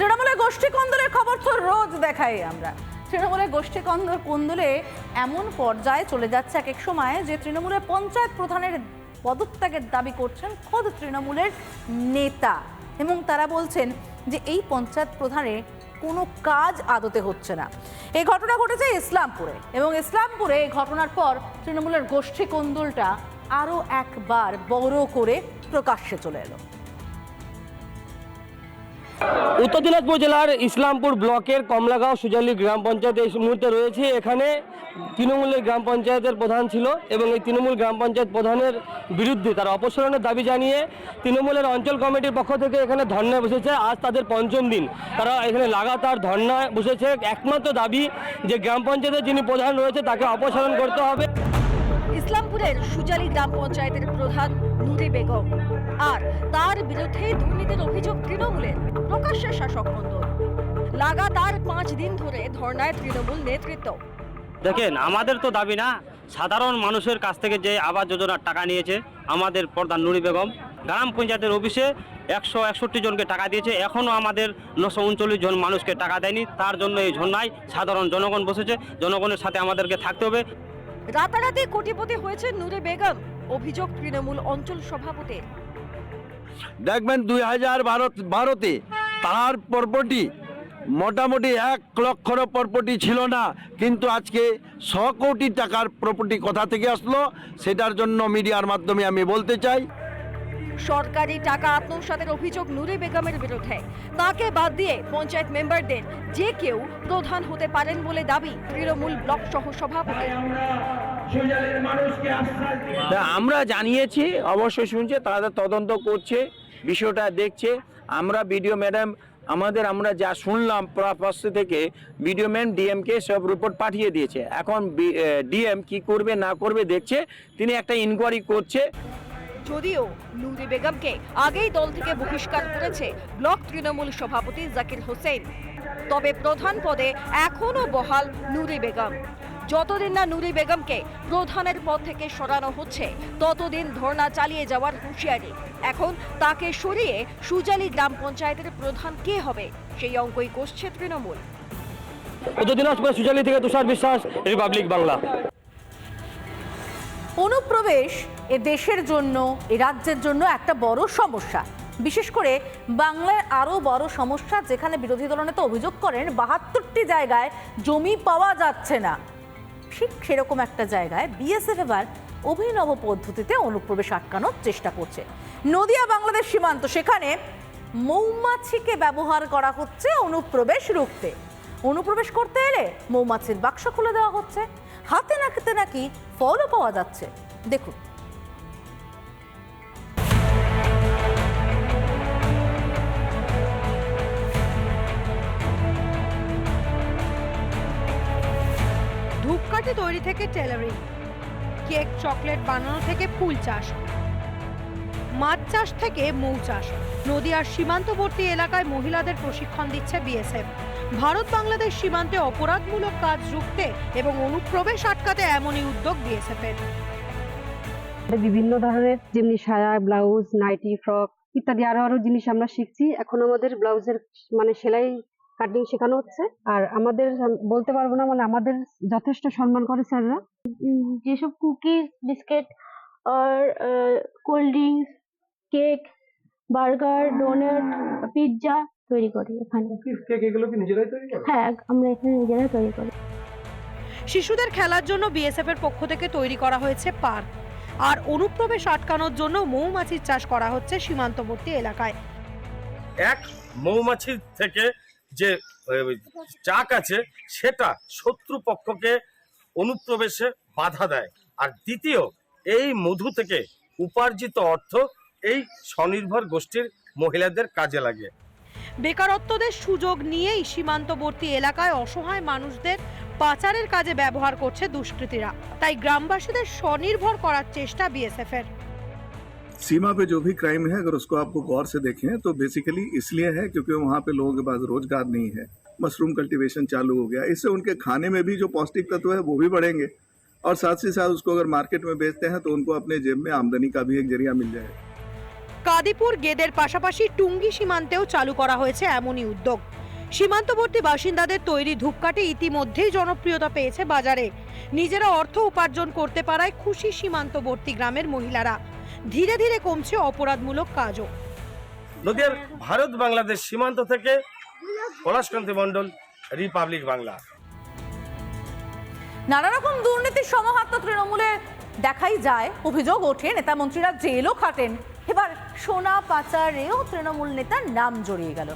তৃণমূলের গোষ্ঠী কন্দলের খবর তো রোজ দেখাই আমরা। তৃণমূলের গোষ্ঠী কন্দল কন্দলে এমন পর্যায়ে চলে যাচ্ছে এক এক সময় যে তৃণমূলের পঞ্চায়েত প্রধানের পদত্যাগের দাবি করছেন খোদ তৃণমূলের নেতা। এবং তারা বলছেন যে এই পঞ্চায়েত প্রধানে কোনো কাজ আদতে হচ্ছে না। এই ঘটনা ঘটেছে ইসলামপুরে এবং ইসলামপুরে এই ঘটনার পর তৃণমূলের গোষ্ঠী কন্দলটা আরও একবার বড় করে প্রকাশ্যে চলে এলো। উত্তর দিনাজপুর জেলার ইসলামপুর ব্লকের কমলাগাঁও সুজালি গ্রাম পঞ্চায়েত এই মুহূর্তে রয়েছে। এখানে তৃণমূলের গ্রাম পঞ্চায়েতের প্রধান ছিল এবং এই তৃণমূল গ্রাম পঞ্চায়েত প্রধানের বিরুদ্ধে তারা অপসারণের দাবি জানিয়ে তৃণমূলের অঞ্চল কমিটির পক্ষ থেকে এখানে ধর্নায় বসেছে। আজ তাদের পঞ্চম দিন। তারা এখানে লাগাতার ধর্নায় বসেছে। একমাত্র দাবি যে গ্রাম পঞ্চায়েতের যিনি প্রধান রয়েছে তাকে অপসারণ করতে হবে। ইসলামপুরের সুজালি গ্রাম পঞ্চায়েতের প্রধান নুরি বেগম। আর তার বিরুদ্ধে দুর্নীতির অভিযোগ তৃণমূলের, প্রকাশ্যে শাসক মণ্ডল। লাগাতার পাঁচ দিন ধরে ধর্নায় তৃণমূল নেতৃত্ব। দেখেন, আমাদের তো দাবি না, সাধারণ মানুষের কাছ থেকে যে আবাস যোজনার টাকা নিয়েছে আমাদের প্রধান নুরি বেগম, গ্রাম পঞ্চায়েতের অফিসে একশো একষট্টি জনকে টাকা দিয়েছে, এখনও আমাদের নশো উনচল্লিশ জন মানুষকে টাকা দেয়নি, তার জন্য এই ঝর্ণায় সাধারণ জনগণ বসেছে, জনগণের সাথে আমাদেরকে থাকতে হবে। রাতারাতি কোটিপতি হয়েছে নূরে বেগম, অভিযোগ তৃণমূল অঞ্চল সভাপতি। দেখবেন দুই হাজার বারো বারোতে তার পর্বটি মোটামুটি এক লক্ষর প্রপার্টি ছিল না, কিন্তু আজকে শ কোটি টাকার প্রপার্টি কথা থেকে আসলো, সেটার জন্য মিডিয়ার মাধ্যমে আমি বলতে চাই। সরকারি টাকা আত্মসাতের অভিযোগ নুরে বেগমের বিরুদ্ধে। তাকে বাদ দিয়ে পঞ্চায়েত মেম্বারদের যে কেউ প্রধান হতে পারেন বলে দাবি তৃণমূল ব্লক সহ সভাপতির তা আমরা জানিয়েছি, অবশ্যই শুনছে, তারা তদন্ত করছে, বিষয়টা দেখছে। আমরা বিডিও ম্যাডাম, আমাদের আমরা যা শুনলাম প্রপাস্ত থেকে, বিডিও ম্যাম ডিএমকে সব রিপোর্ট পাঠিয়ে দিয়েছে। এখন ডিএম কি করবে, না করবে দেখছে, তিনি একটা ইনকোয়ারি করছে। যদিও নুরি বেগমকে আগেই দল থেকে বহিষ্কার করেছে ব্লক তৃণমূল সভাপতি জাকির হোসেন। তবে প্রধান পদে এখনও বহাল নুরি বেগম। যতদিন না নুরি বেগমকে প্রধানের পদ থেকে সরানো হচ্ছে, ততদিন ধর্ণা চালিয়ে যাওয়ার হুঁশিয়ারি। এখন তাকে সরিয়ে সুজালি গ্রাম পঞ্চায়েতের প্রধান কে হবে, সেই অঙ্কই কষছে তৃণমূল। সুজালি থেকে তুষার বিশ্বাস, রিপাবলিক বাংলা। অনুপ্রবেশ এ দেশের জন্য, এ রাজ্যের জন্য একটা বড় সমস্যা। বিশেষ করে বাংলার আরও বড় সমস্যা, যেখানে বিরোধী দলনেতা অভিযোগ করেন বাহাত্তরটি জায়গায় জমি পাওয়া যাচ্ছে না। ঠিক সেরকম একটা জায়গায় বিএসএফ এবার অভিনব পদ্ধতিতে অনুপ্রবেশ আটকানোর চেষ্টা করছে। নদিয়া, বাংলাদেশ সীমান্ত, সেখানে মৌমাছিকে ব্যবহার করা হচ্ছে অনুপ্রবেশ রুখতে। অনুপ্রবেশ করতে এলে মৌমাছির বাক্স খুলে দেওয়া হচ্ছে। হাতে নাকিতে নাকি ফলও পাওয়া যাচ্ছে। দেখুন। ধূপকাঠি তৈরি থেকে টেলারিং, কেক, চকলেট বানানো থেকে ফুল চাষ, মাছ চাষ থেকে মৌ চাষ নদীয়ার সীমান্তবর্তী এলাকায় মহিলাদের প্রশিক্ষণ দিচ্ছে বিএসএফ। ভারত বাংলাদেশ সীমান্তে অপরাধমূলক কাজ রুখতে এবং অনুপ্রবেশ আটকাতে এমনই উদ্যোগ এর বিভিন্ন ধরনের যেমনি সায়া ব্লাউজ নাইটি ফ্রক ইত্যাদি আরও আরও জিনিস আমরা শিখছি। এখন আমাদের ব্লাউজের মানে সেলাই কাটিং শেখানো হচ্ছে। আর আমাদের বলতে পারব না মানে আমাদের যথেষ্ট সম্মান করে স্যাররা। যেসব কুকিজ বিস্কিট আর cold drinks cake burger donut pizza তৈরি করি এখানে। হ্যাঁ আমরা এখানে নিজেরাই তৈরি করি। শিশুদের খেলার জন্য বিএসএফ এর পক্ষ থেকে তৈরি করা হয়েছে পার্ক। আর অনুপ্রবেশ আটকানোর জন্য মৌমাছির চাষ করা হচ্ছে সীমান্তবর্তী এলাকায়। এক মৌমাছির থেকে যে চাক আছে সেটা শত্রু পক্ষকে অনুপ্রবেশে বাধা দেয়। আর দ্বিতীয় এই মধু থেকে উপার্জিত অর্থ এই স্বনির্ভর গোষ্ঠীর মহিলাদের কাজে লাগে। বেকারত্বদের সুযোগ নিয়েই সীমান্তবর্তী এলাকায় অসহায় মানুষদের পাচারের কাজে ব্যবহার করছে দুষ্কৃতীরা তাই গ্রামবাসীদের স্বনির্ভর করার চেষ্টা বিএসএফ এর सीमा पे जो भी क्राइम है अगर उसको आपको गौर से देखें तो बेसिकली इसलिए है क्योंकि वहाँ पे लोगों के पास रोजगार नहीं है मशरूम कल्टीवेशन चालू हो गया इससे उनके खाने में भी जो पौष्टिक तत्व है वो भी बढ़ेंगे और साथ ही साथ उसको अगर मार्केट में बेचते हैं तो उनको अपने जेब में आमदनी का भी एक जरिया मिल जाएगा কাদিপুর গেদের পাশাপাশি টুঙ্গি সীমান্তেও চালু করা হয়েছে এমনই উদ্যোগ। সীমান্তবর্তী বাসিন্দাদের তৈরি ধূপকাঠি ইতিমধ্যেই জনপ্রিয়তা পেয়েছে বাজারে। নিজেরা অর্থ উপার্জন করতে পারায় খুশি সীমান্তবর্তী গ্রামের মহিলারা। ধীরে ধীরে কমছে অপরাধমূলক কাজও। নদীয়ার ভারত বাংলাদেশ সীমান্ত থেকে পলাশকান্তি মণ্ডল রিপাবলিক বাংলা। নানা রকম দুর্নীতির সমাহাত্ম তৃণমূলে দেখাই যায়। অভিযোগ ওঠে নেতা মন্ত্রীরা জেলও খাটেন। এবার সোনা পাচারেও তৃণমূল নেতার নাম জড়িয়ে গেল।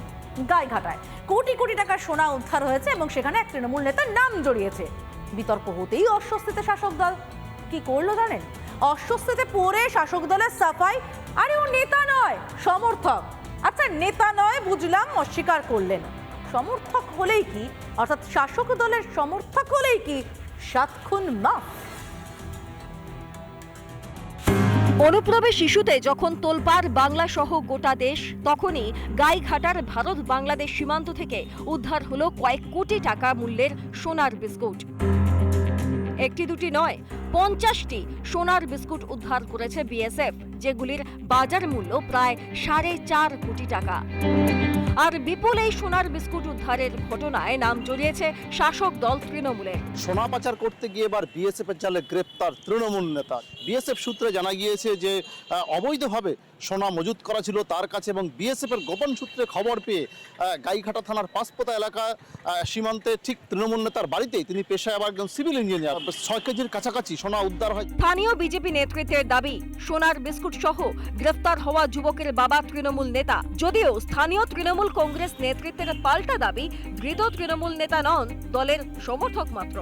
গাইঘাটায় কোটি কোটি টাকার সোনা উদ্ধার হয়েছে এবং সেখানে এক তৃণমূল নেতার নাম জড়িয়েছে। বিতর্ক হতেই অস্বস্তিতে শাসক দল। কি করল জানেন? অস্বস্তিতে পড়ে শাসক দলের সাফাই। আরে ও নেতা নয়, সমর্থক। আচ্ছা নেতা নয় বুঝলাম, অস্বীকার করলেন। সমর্থক হলেই কি? অর্থাৎ শাসক দলের সমর্থক হলেই কি? সাত খুন মাফ। অনুপ্রবেশ শিশুতে যখন তোলপাড় বাংলা সহ গোটা দেশ, তখনই গাইঘাটার ভারত বাংলাদেশ সীমান্ত থেকে উদ্ধার হল কয়েক কোটি টাকা মূল্যের সোনার বিস্কুট। একটি দুটি নয়, পঞ্চাশটি সোনার বিস্কুট উদ্ধার করেছে বিএসএফ, যেগুলির বাজার মূল্য প্রায় সাড়ে চার কোটি টাকা। আর বিপুল এই সোনার বিস্কুট উদ্ধারের ঘটনায় নাম জড়িয়েছে শাসক দল তৃণমূলের সোনা পাচার করতে গিয়ে এবার বিএসএফ এর জালে গ্রেপ্তার তৃণমূল নেতা। বিএসএফ সূত্রে জানা গিয়েছে যে অবৈধভাবে সোনা মজুত করা ছিল তার কাছে এবং বিএসএফ এর গোপন সূত্রে খবর পেয়ে গাইঘাটা থানার পাঁচপোতা এলাকা সীমান্তে ঠিক তৃণমূল নেতার বাড়িতেই তিনি পেশায় আবার একজন সিভিল ইঞ্জিনিয়ার ছয় কেজির কাছাকাছি সোনা উদ্ধার হয়। স্থানীয় বিজেপি নেতৃত্বের দাবি সোনার বিস্কুট সহ গ্রেফতার হওয়া যুবকের বাবা তৃণমূল নেতা। যদিও স্থানীয় তৃণমূল কংগ্রেস নেতৃত্বের পাল্টা দাবি ধৃত তৃণমূল নেতা নন দলের সমর্থক মাত্র।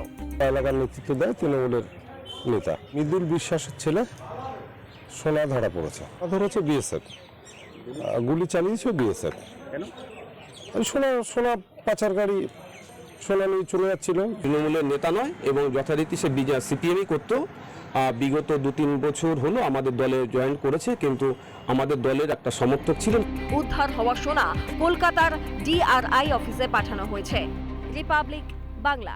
এলাকার নেতৃত্ব দেয় তৃণমূলের নেতা। মৃদুল বিশ্বাসের ছেলে সোনা ধরা পড়েছে ধরেছে বিএসএফ গুলি চালিয়েছে বিএসএফ সোনা সোনা পাচারকারী সোনা নিয়ে চলে যাচ্ছিল। তৃণমূলের নেতা নয় এবং যথারীতি সে সিপিএমই করতো। বিগত দু তিন বছর হলো আমাদের দলে জয়েন করেছে কিন্তু আমাদের দলের একটা সমর্থক ছিলেন। উদ্ধার হওয়া সোনা কলকাতার ডিআরআই অফিসে পাঠানো হয়েছে। রিপাবলিক বাংলা।